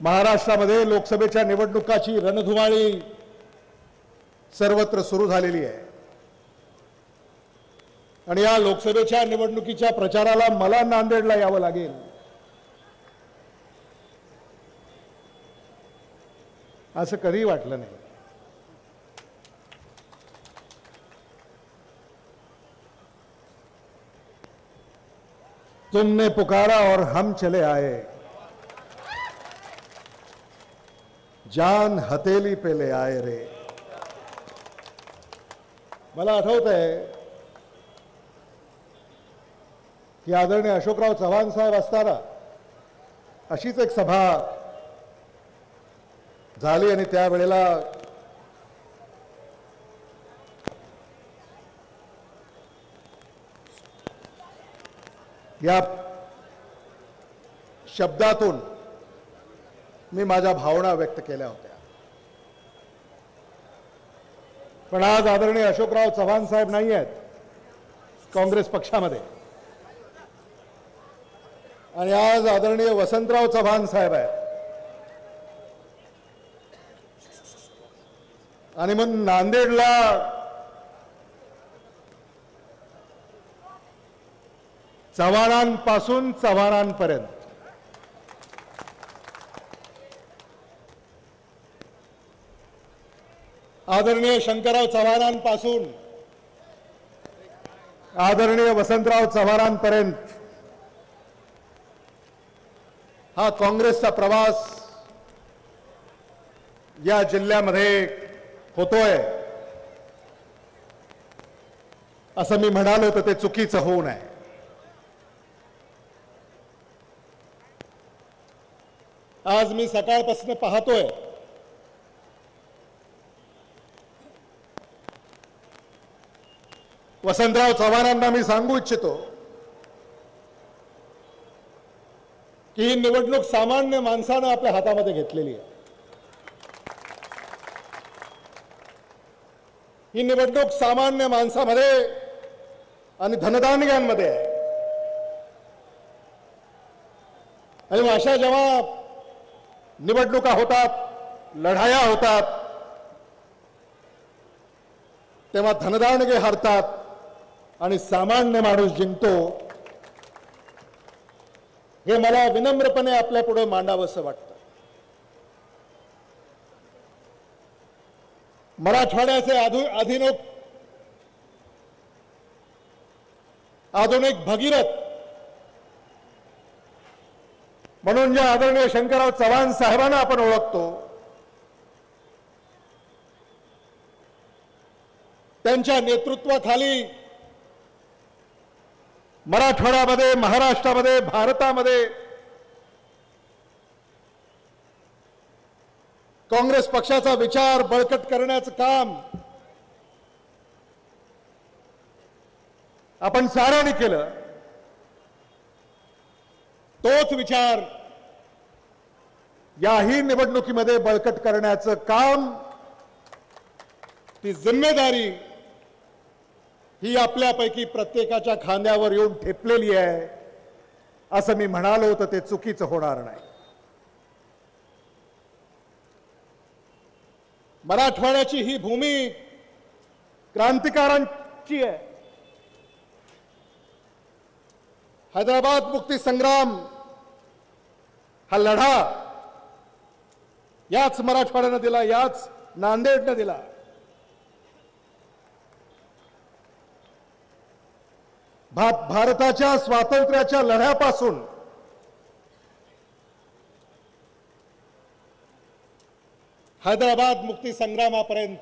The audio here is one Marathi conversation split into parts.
महाराष्ट्रामध्ये लोकसभेच्या निवडणुकाची रणधुमाळी सर्वत्र सुरू झालेली आहे. आणि या लोकसभेच्या निवडणुकीच्या प्रचाराला मला नांदेडला यावं लागेल. असं कधीही वाटलं नाही. तुमने पुकारा और हम चले आए. जान हथेली पेले आय रे। मला आठवत आहे की आदरणीय अशोकराव चव्हाण साहेब असताना अशीच एक सभा झाली आणि त्यावेळेला या शब्दातून मी माझ्या भावना व्यक्त केल्या होत्या. पण आज आदरणीय अशोकराव चव्हाण साहेब नाही आहेत काँग्रेस पक्षामध्ये. आणि आज आदरणीय वसंतराव चव्हाण साहेब आहेत. आणि मग नांदेडला चव्हाणांपासून चव्हाणांपर्यंत. आदरणीय शंकरराव चव्हाणांपासून आदरणीय वसंतराव चव्हाणांपर्यंत हा काँग्रेसचा प्रवास या जिल्ह्यामध्ये होतोय. असं मी म्हणालो तर ते चुकीचं होऊ नये. आज मी सकाळपासून पाहतोय. वसंतराव चव्हाणांना मी सांगू इच्छितो की ही निवडणूक सामान्य माणसानं आपल्या हातामध्ये घेतलेली आहे. ही निवडणूक सामान्य माणसामध्ये आणि धनदानग्यांमध्ये आहे. आणि अशा जेव्हा निवडणुका होतात लढाया होतात तेव्हा धनदानगे हरतात आणि सामान्य माणूस जिंकतो हे मला विनम्रपणे आपल्या पुढे मांडावंसं वाटतं. मराठवाड्याचे आधु आधुनिक आधुनिक भगीरथ म्हणून ज्या आदरणीय शंकरराव चव्हाण साहेबांना आपण ओळखतो. त्यांच्या नेतृत्वाखाली मराठवाड्यामध्ये महाराष्ट्रामध्ये भारतामध्ये काँग्रेस पक्षाचा विचार बळकट करण्याचं काम आपण साऱ्याने केलं. तोच विचार याही निवडणुकीमध्ये बळकट करण्याचं काम ती जिम्मेदारी ही आपल्यापैकी प्रत्येकाच्या खांद्यावर येऊन ठेपलेली आहे. असं मी म्हणालो तर ते चुकीचं होणार नाही. मराठवाड्याची ही भूमी क्रांतिकारांची आहे. हैदराबाद मुक्ती संग्राम हा लढा याच मराठवाड्यानं दिला याच नांदेडनं दिला. भारताच्या स्वातंत्र्याच्या लढ्यापासून हैदराबाद मुक्ती संग्रामापर्यंत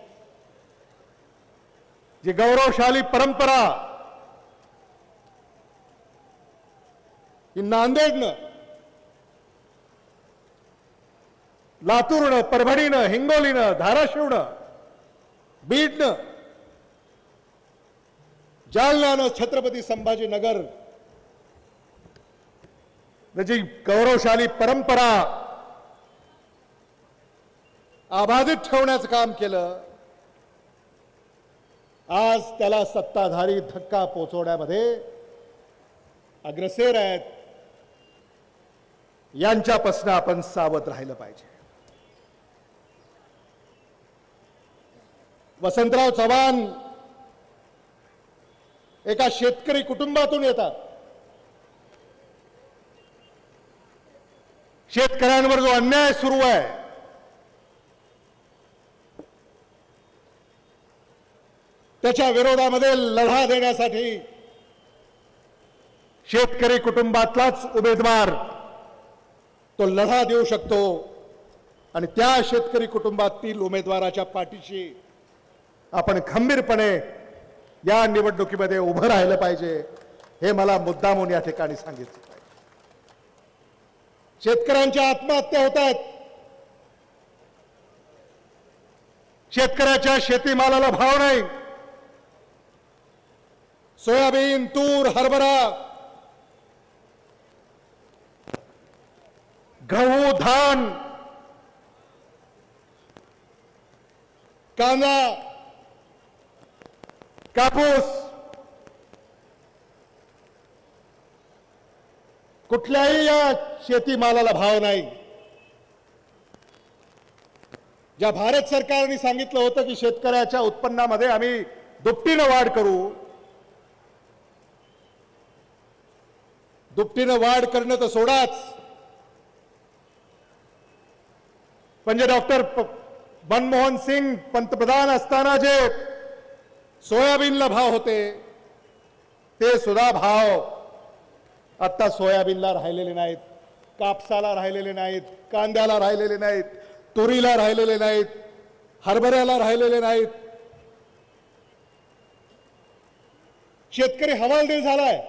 जी गौरवशाली परंपरा ही नांदेडनं लातूरनं परभणीनं हिंगोलीनं धाराशिवनं बीडनं जालनानं छत्रपती संभाजीनगर. जी गौरवशाली परंपरा अबाधित ठेवण्याचं काम केलं. आज त्याला सत्ताधारी धक्का पोचवण्यामध्ये अग्रसेर आहेत. यांच्यापासून आपण सावध राहिलं पाहिजे. वसंतराव चव्हाण एका शेतकरी कुटुंबातून येतात. शेतकऱ्यांवर जो अन्याय सुरू आहे त्याच्या विरोधामध्ये लढा देण्यासाठी शेतकरी कुटुंबातलाच उमेदवार तो लढा देऊ शकतो आणि त्या शेतकरी कुटुंबातील उमेदवाराच्या पाठीशी आपण खंबीरपणे या निवडणुकीमध्ये उभं राहिलं पाहिजे हे मला मुद्दामून या ठिकाणी सांगितलं पाहिजे. शेतकऱ्यांच्या आत्महत्या होत आहेत. शेतकऱ्याच्या शेतीमालाला भाव नाही. सोयाबीन तूर हरभरा गहू धान कांदा कापूस. कुठल्याही या शेतीमालाला भाव नाही. ज्या भारत सरकारने सांगितलं होतं की शेतकऱ्याच्या उत्पन्नामध्ये आम्ही दुपटीनं वाढ करू. दुपटीनं वाढ करणं तर सोडाच. म्हणजे डॉक्टर मनमोहन सिंग पंतप्रधान असताना जे सोयाबीनला भाव होते. ते सुद्धा भाव आता सोयाबीनला राहिलेले नाहीत. कापसाला राहिलेले नाहीत. कांद्याला राहिलेले नाहीत. तुरीला राहिलेले नाहीत. हरभऱ्याला राहिलेले नाहीत. शेतकरी हवालदिल झालाय.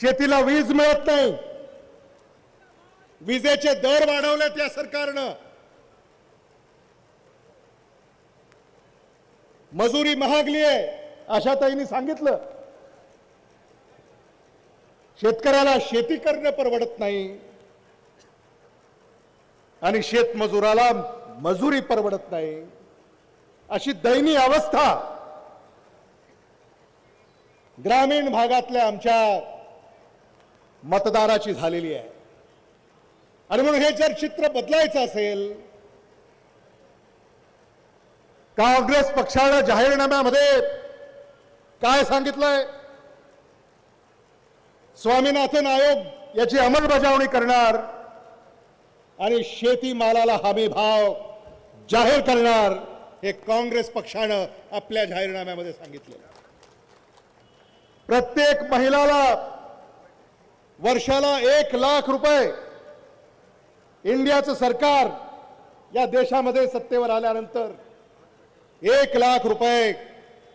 शेतीला वीज मिळत नाही. विजेचे दर वाढवलेत या सरकारनं. मजुरी महागली आहे आशाताईंनी सांगितलं. शेतकऱ्याला शेती करणं परवडत नाही. आणि शेतमजुराला मजुरी परवडत नाही. अशी दयनीय अवस्था ग्रामीण भागातल्या आमच्या मतदाराची झालेली आहे. आणि म्हणून हे जर चित्र बदलायचं असेल काँग्रेस पक्षानं जाहीरनाम्यामध्ये काय सांगितलंय? स्वामीनाथन आयोग याची अंमलबजावणी करणार आणि शेतीमालाला हमी भाव जाहीर करणार हे काँग्रेस पक्षानं आपल्या जाहीरनाम्यामध्ये सांगितलं प्रत्येक महिलाला वर्षाला एक लाख रुपये इंडियाचं सरकार या देशामध्ये सत्तेवर आल्यानंतर एक लाख रुपये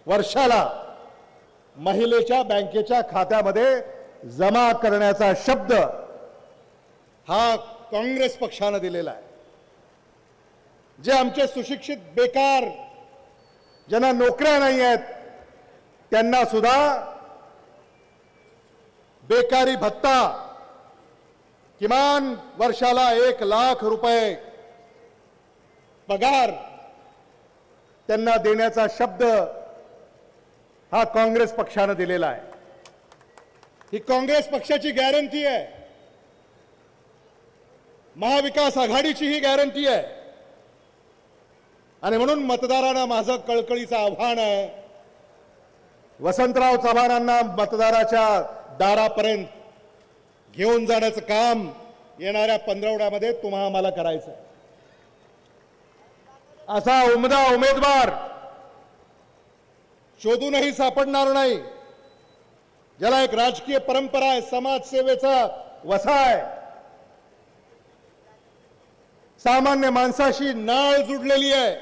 वर्षाला महिलेच्या बँकेच्या खात्यामध्ये जमा करण्याचा शब्द हा काँग्रेस पक्षानं दिलेला आहे. जे आमचे सुशिक्षित बेकार ज्यांना नोकऱ्या नाही आहेत त्यांना सुद्धा बेकारी भत्ता किमान वर्षाला एक लाख रुपये पगार त्यांना देण्याचा शब्द हा काँग्रेस पक्षानं दिलेला आहे. ही काँग्रेस पक्षाची गॅरंटी आहे. महाविकास आघाडीची ही गॅरंटी आहे. आणि म्हणून मतदारांना माझं कळकळीचं आव्हान आहे. वसंतराव चव्हाणांना मतदाराच्या दारापर्यंत घेऊन जाण्याचं काम येणाऱ्या पंधरवड्यामध्ये तुम्हा आम्हाला करायचं आहे. असा उमदा उमेदवार शोधूनही सापडणार नाही. ज्याला एक राजकीय परंपरा आहे समाजसेवेचा वसा आहे. सामान्य माणसाशी नाळ जुडलेली आहे.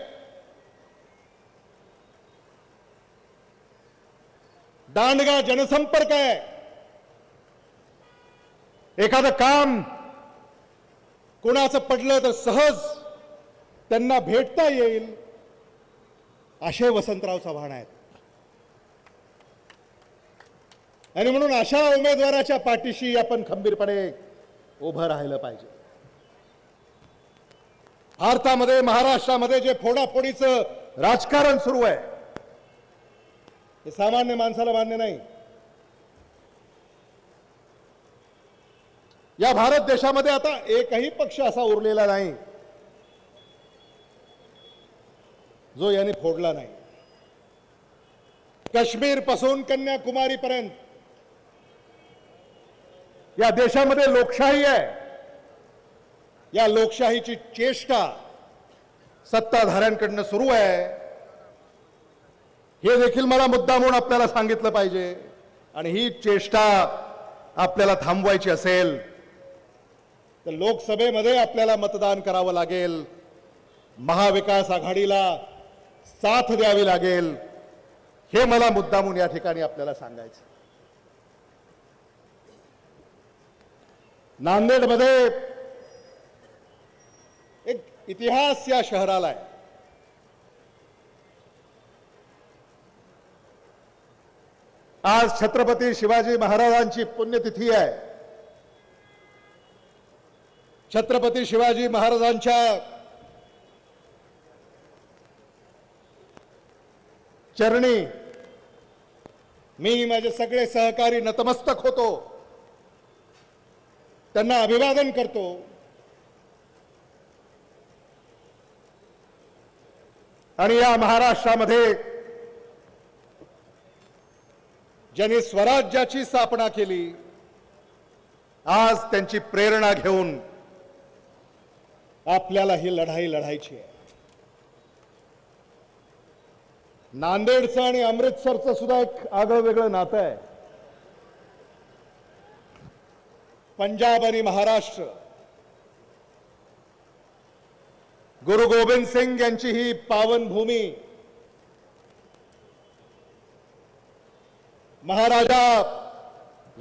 दांडगा जनसंपर्क आहे. एखादं काम कोणाचं पडलं तर सहज त्यांना भेटता येईल असे वसंतराव चव्हाण आहेत आणि म्हणून अशा उमेदवाराच्या पाठीशी आपण खंबीरपणे उभं राहिलं पाहिजे. भारतामध्ये महाराष्ट्रामध्ये जे फोडाफोडीचं राजकारण सुरू आहे हे सामान्य माणसाला मान्य नाही. या भारत देशामध्ये आता एकही पक्ष असा उरलेला नाही. जो याने फोडला नाही. काश्मीरपासून कन्याकुमारी पर्यंत या देशामध्ये लोकशाही आहे. या लोकशाहीची चेष्टा सत्ताधाऱ्यांकडनं सुरू आहे. हे देखील मला मुद्दा म्हणून आपल्याला सांगितलं पाहिजे. आणि ही चेष्टा आपल्याला थांबवायची असेल तर लोकसभेमध्ये आपल्याला मतदान करावं लागेल. महाविकास आघाडीला साथ द्यावी लागेल. हे मला मुद्दामून या ठिकाणी आपल्याला सांगायचं. नांदेडमध्ये एक इतिहास या शहराला आहे आज छत्रपती शिवाजी महाराजांची पुण्यतिथी आहे. छत्रपती शिवाजी महाराजांच्या चरणी. मी माझे सगळे सहकारी नतमस्तक होतो. त्यांना अभिवादन करतो. आणि या महाराष्ट्रामध्ये ज्यांनी स्वराज्याची स्थापना केली आज त्यांची प्रेरणा घेऊन आपल्याला ही लढाई लढायची आहे. नांदेडचं आणि अमृतसरचं सुद्धा एक आगळं वेगळं नातं आहे. पंजाब आणि महाराष्ट्र. गुरु गोविंद सिंग यांची ही पावनभूमी. महाराजा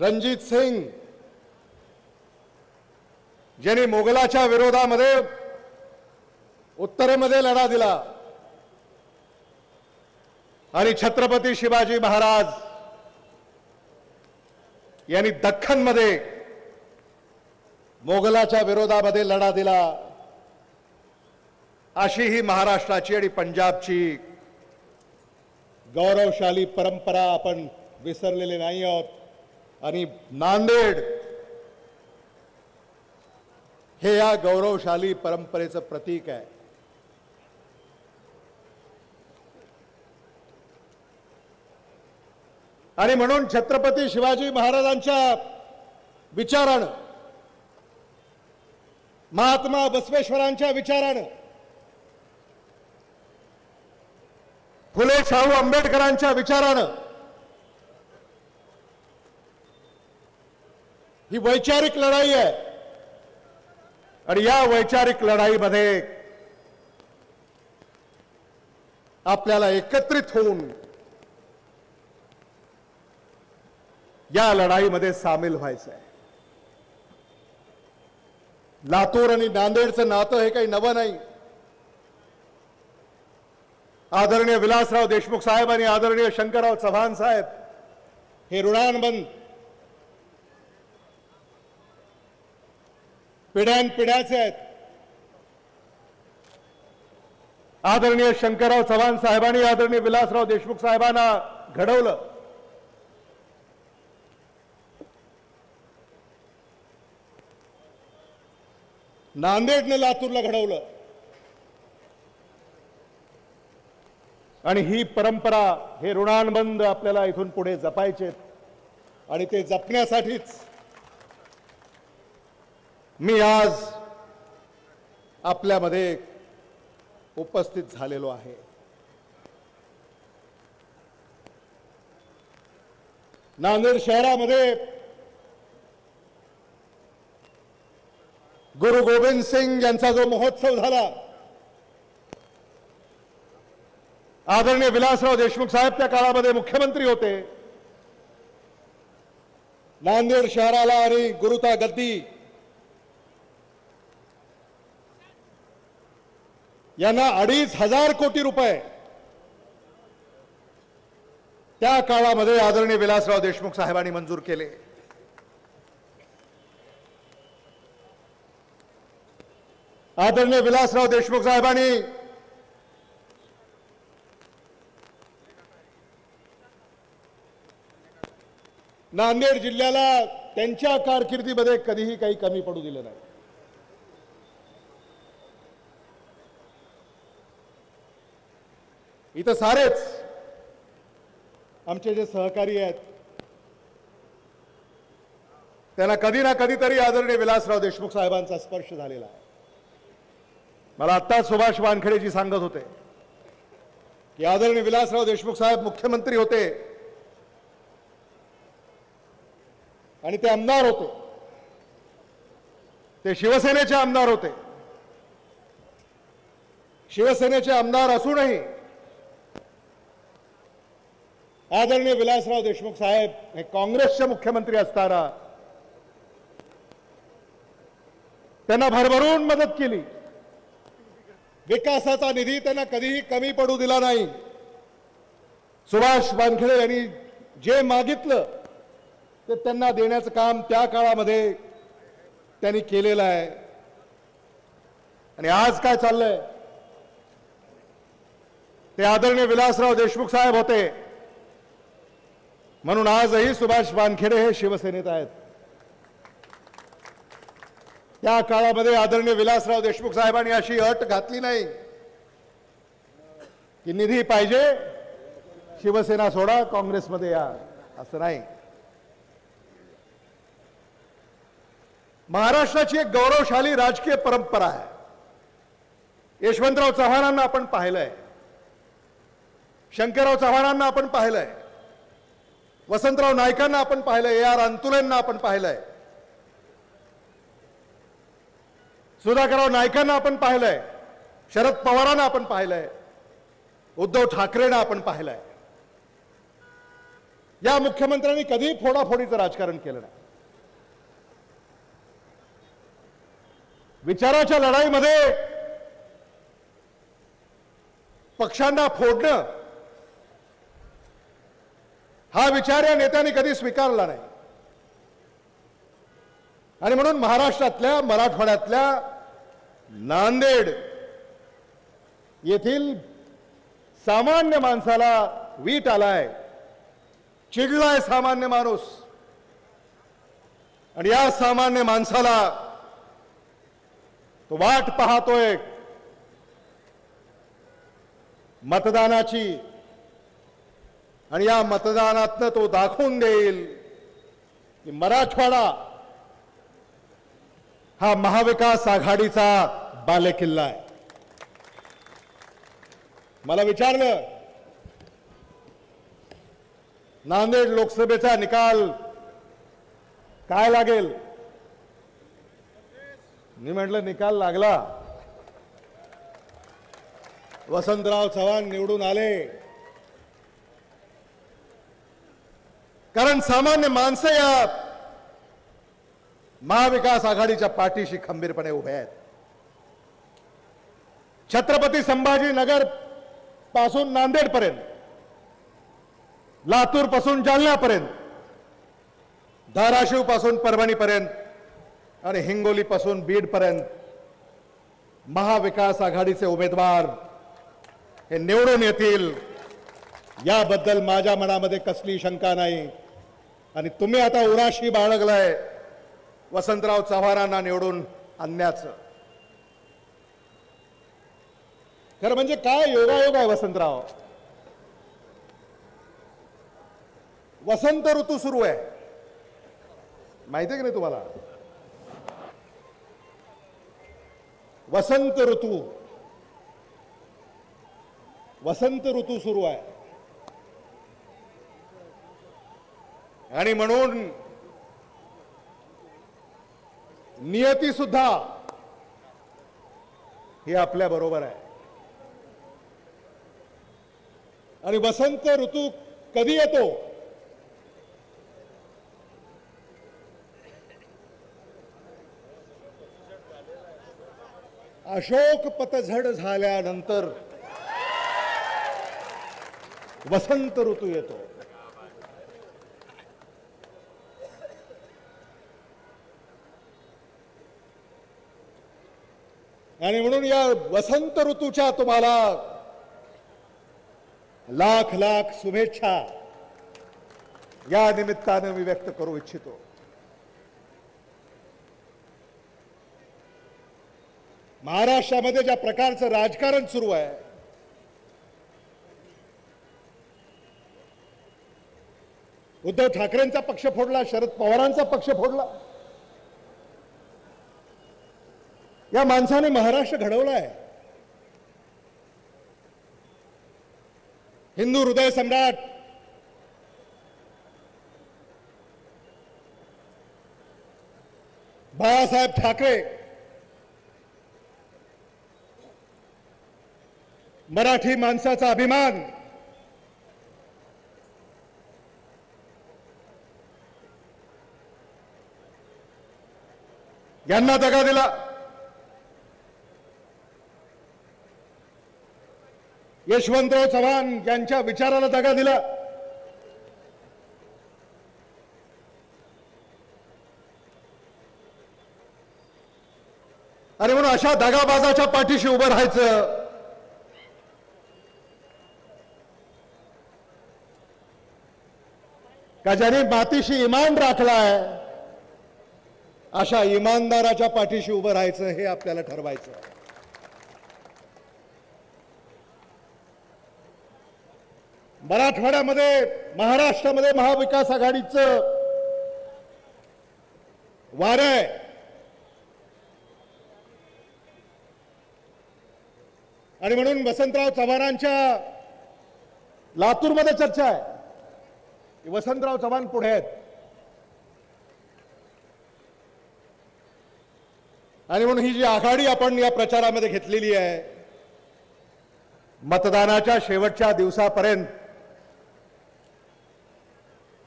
रणजित सिंग ज्यांनी मोगलाच्या विरोधामध्ये उत्तरेमध्ये लढा दिला. आणि छत्रपती शिवाजी महाराज यांनी दख्खनमध्ये मोगलाच्या विरोधामध्ये लढा दिला. अशी ही महाराष्ट्राची आणि पंजाबची गौरवशाली परंपरा आपण विसरलेले नाही आहोत. आणि नांदेड हे या गौरवशाली परंपरेचं प्रतीक आहे. आणि म्हणून छत्रपती शिवाजी महाराजांच्या विचारानं महात्मा बसवेश्वरांच्या विचारानं फुले शाहू आंबेडकरांच्या विचारानं ही वैचारिक लढाई आहे. आणि या वैचारिक लढाईमध्ये आपल्याला एकत्रित होऊन या लढाईमध्ये सामील व्हायचं आहे लातूर आणि नांदेडचं नातं हे काही नवं नाही. आदरणीय विलासराव देशमुख साहेब आणि आदरणीय शंकरराव चव्हाण साहेब हे ऋणांबंद पिढ्यान पिढ्याचे आहेत. आदरणीय शंकरराव चव्हाण साहेबांनी आदरणीय विलासराव देशमुख साहेबांना घडवलं. नांदेडने लातूरला घडवलं. आणि ही परंपरा हे ऋणानुबंध आपल्याला इथून पुढे जपायचे आणि ते जपण्यासाठीच मी आज आपल्यामध्ये उपस्थित झालेलो आहे. नांदेड शहरामध्ये गुरु गोविंद सिंग यांचा जो महोत्सव झाला आदरणीय विलासराव देशमुख साहेब त्या काळामध्ये मुख्यमंत्री होते. नांदेड शहराला आणि गुरुता गद्दी यांना अडीच हजार कोटी रुपये त्या काळामध्ये आदरणीय विलासराव देशमुख साहेबांनी मंजूर केले. आदरणीय विलासराव देशमुख साहेबांनी नांदेड जिल्ह्याला त्यांच्या कारकिर्दीमध्ये कधीही काही कमी पडू दिलं नाही. इथं सारेच आमचे जे सहकारी आहेत त्यांना कधी ना कधीतरी आदरणीय विलासराव देशमुख साहेबांचा स्पर्श झालेला आहे. मला आत्ताच सुभाष वानखेडेजी सांगत होते की आदरणीय विलासराव देशमुख साहेब मुख्यमंत्री होते आणि ते आमदार होते. ते शिवसेनेचे आमदार होते. शिवसेनेचे आमदार असूनही आदरणीय विलासराव देशमुख साहेब हे काँग्रेसचे मुख्यमंत्री असताना त्यांना भरभरून मदत केली. विकासाचा निधी त्यांना कधीही कमी पडू दिला नाही. सुभाष वानखेडे यांनी जे मागितलं ते त्यांना देण्याचं काम त्या काळामध्ये त्यांनी केलेलं आहे. आणि आज काय चाललंय? ते आदरणीय विलासराव देशमुख साहेब होते. म्हणून आजही सुभाष वानखेडे हे शिवसेनेत आहेत. त्या काळामध्ये आदरणीय विलासराव देशमुख साहेबांनी अशी अट घातली नाही की निधी पाहिजे शिवसेना सोडा काँग्रेसमध्ये या असं नाही. महाराष्ट्राची एक गौरवशाली राजकीय परंपरा आहे. यशवंतराव चव्हाणांना आपण पाहिलंय. शंकरराव चव्हाणांना आपण पाहिलंय. वसंतराव नाईकांना आपण पाहिलंय. ए आर अंतुलेंना आपण पाहिलंय. सुधाकरराव नायकांना आपण पाहिलंय शरद पवारांना आपण पाहिलंय उद्धव ठाकरेंना आपण पाहिलंय. या मुख्यमंत्र्यांनी कधीही फोडाफोडीचं राजकारण केलं नाही. विचाराच्या लढाईमध्ये पक्षांना फोडणं हा विचार या नेत्यांनी कधी स्वीकारला नाही. आणि म्हणून महाराष्ट्रातल्या मराठवाड्यातल्या नांदेड येथील सामान्य माणसाला वीट आलाय. चिडलाय सामान्य माणूस. आणि या सामान्य माणसाला तो वाट पाहतोय. मतदानाची. आणि या मतदानातनं तो दाखवून देईल की मराठवाडा हा महाविकास आघाडीचा बालेकिल्ला आहे. मला विचारलं नांदेड लोकसभेचा निकाल काय लागेल? मी म्हटलं निकाल लागला. वसंतराव चव्हाण निवडून आले. कारण सामान्य माणसं या महाविकास आघाडीच्या पाठीशी खंबीरपणे उभे आहेत. छत्रपती संभाजीनगरपासून नांदेडपर्यंत लातूरपासून जालन्यापर्यंत धाराशिवपासून परभणीपर्यंत आणि हिंगोलीपासून बीडपर्यंत महाविकास आघाडीचे उमेदवार हे निवडून येतील. याबद्दल माझ्या मनामध्ये कसली शंका नाही. आणि तुम्ही आता उराशी बाळगलाय. वसंतराव चव्हाणांना निवडून आणण्याचं. खरं म्हणजे काय योगायोग आहे वसंतराव? वसंत ऋतू सुरू आहे. माहिती आहे की नाही तुम्हाला? वसंत ऋतू. वसंत ऋतू सुरू आहे. आणि म्हणून नियती सुद्धा ही आपल्या बरोबर आहे. आणि वसंत ऋतू कधी येतो? अशोक पतझड झाल्यानंतर वसंत ऋतू येतो. आणि म्हणून या वसंत ऋतूच्या तुम्हाला लाख लाख शुभेच्छा. या निमित्तानं मी व्यक्त करू इच्छितो. महाराष्ट्रामध्ये ज्या प्रकारचं राजकारण सुरू आहे उद्धव ठाकरेंचा पक्ष फोडला शरद पवारांचा पक्ष फोडला. या माणसाने महाराष्ट्र घडवला आहे. हिंदू हृदय सम्राट। बाळासाहेब ठाकरे। मराठी माणसाचा अभिमान। यांना दगा दिला। यशवंतराव चव्हाण यांच्या विचाराला दगा दिला. आणि म्हणून अशा दगाबाजाच्या पाठीशी उभं राहायचं. का ज्याने मातीशी इमान राखलाय अशा इमानदाराच्या पाठीशी उभं राहायचं हे आपल्याला ठरवायचं. मराठवाड्यामध्ये महाराष्ट्रामध्ये महाविकास आघाडीचं वारं आहे. आणि म्हणून वसंतराव चव्हाणांच्या लातूरमध्ये चर्चा आहे. वसंतराव चव्हाण पुढे आहेत. आणि म्हणून ही जी आघाडी आपण या प्रचारामध्ये घेतलेली आहे मतदानाच्या शेवटच्या दिवसापर्यंत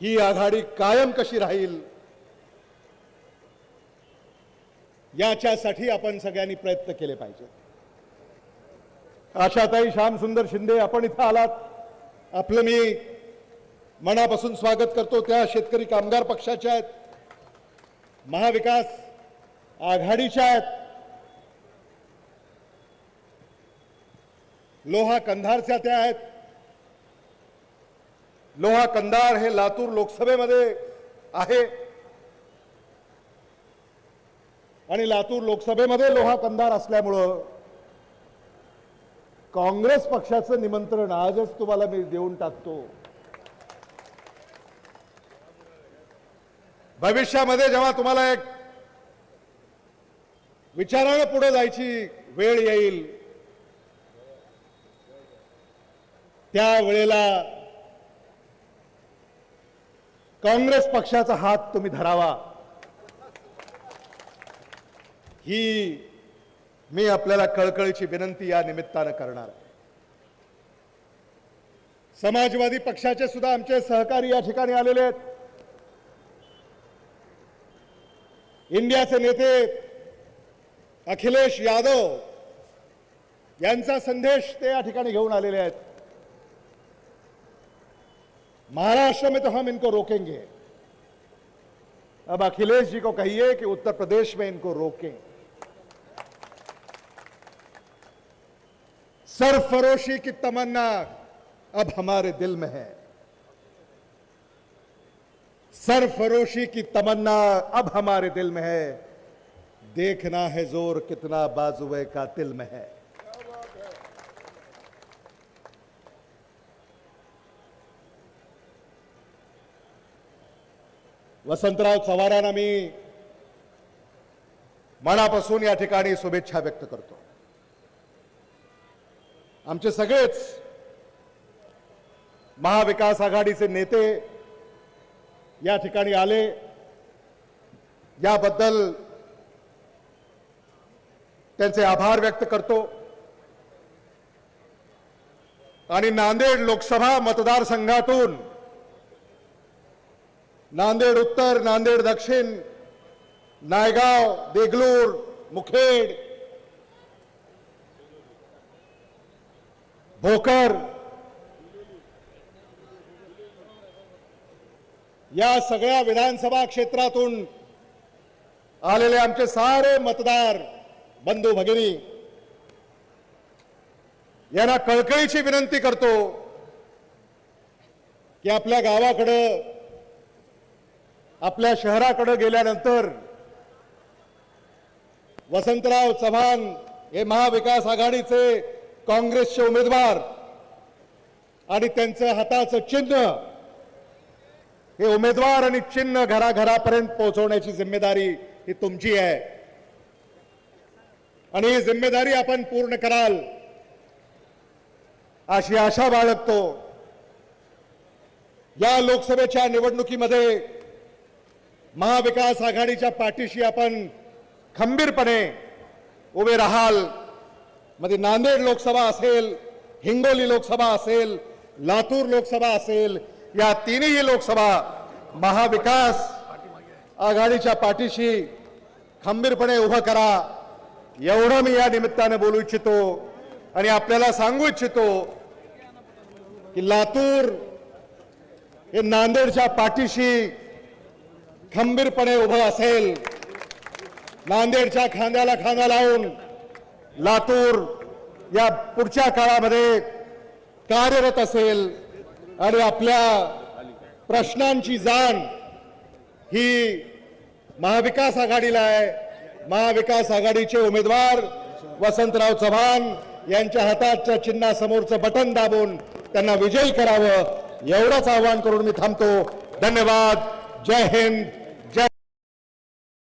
ही आघाडी कायम कशी राहील? याच्यासाठी आपण सगळ्यांनी प्रयत्न केले पाहिजे आशाताई श्यामसुंदर शिंदे आपण इथं आलात. आपलं मी मनापासून स्वागत करतो त्या शेतकरी कामगार पक्षाच्या आहेत. महाविकास आघाडीच्या आहेत. लोहा कंधारच्या त्या आहेत. लोहा कंधार हे लातूर लोकसभेमध्ये आहे. आणि लातूर लोकसभेमध्ये लोहा कंधार असल्यामुळं काँग्रेस पक्षाचं निमंत्रण आजच तुम्हाला मी देऊन टाकतो. भविष्यामध्ये जेव्हा तुम्हाला एक विचारानं पुढे जायची वेळ येईल त्या वेळेला काँग्रेस पक्षाचा हात तुम्ही धरावा. ही मी आपल्याला कळकळीची विनंती या निमित्तानं करणार समाजवादी पक्षाचे सुद्धा आमचे सहकारी या ठिकाणी आलेले आहेत. इंडियाचे नेते अखिलेश यादव यांचा संदेश ते या ठिकाणी घेऊन आलेले आहेत. महाराष्ट्र में तो हम इनको रोकेंगे। अब अखिलेश जी को कहिए कि उत्तर प्रदेश में इनको रोकें। सरफरोशी की तमन्ना अब हमारे दिल में है। सरफरोशी की तमन्ना अब हमारे दिल में है। देखना है ज़ोर कितना बाजुए का दिल में है। वसंतराव चव्हाणांना मी मनापासून या ठिकाणी शुभेच्छा व्यक्त करतो. आमचे सगळेच महाविकास आघाडीचे नेते या ठिकाणी आले. याबद्दल त्यांचे आभार व्यक्त करतो. आणि नांदेड लोकसभा मतदारसंघातून नांदेड उत्तर नांदेड दक्षिण नायगाव देगलूर मुखेड भोकर. या सगळ्या विधानसभा क्षेत्रातून आलेले आमचे सारे मतदार बंधू भगिनी यांना कळकळीची विनंती करतो की आपल्या गावाकडं आपल्या शहराकडे गेल्यानंतर वसंतराव चव्हाण हे महाविकास आघाडीचे काँग्रेसचे उमेदवार आणि त्यांचं हाताचं चिन्ह हे उमेदवार आणि चिन्ह घराघरापर्यंत पोहोचवण्याची जिम्मेदारी ही तुमची आहे. आणि ही जिम्मेदारी आपण पूर्ण कराल अशी आशा बाळगतो. या लोकसभेच्या निवडणुकीमध्ये महाविकास आघाडीच्या पाठीशी आपण खंबीरपणे उभे राहाल. मध्ये नांदेड लोकसभा असेल हिंगोली लोकसभा असेल लातूर लोकसभा असेल या तिन्ही लोकसभा महाविकास आघाडीच्या पाठीशी खंबीरपणे उभं करा. एवढं मी या निमित्तानं बोलू इच्छितो आणि आपल्याला सांगू इच्छितो की लातूर हे नांदेडच्या पाठीशी खंबीरपणे उभं असेल. नांदेडच्या खांद्याला खांदा लावून लातूर या पुढच्या काळामध्ये कार्यरत असेल आणि आपल्या प्रश्नांची जाण ही महाविकास आघाडीला आहे. महाविकास आघाडीचे उमेदवार वसंतराव चव्हाण यांच्या हाताच्या चिन्हासमोरचं बटन दाबून त्यांना विजयी करावं एवढंच आवाहन करून मी थांबतो. धन्यवाद. जय हिंद.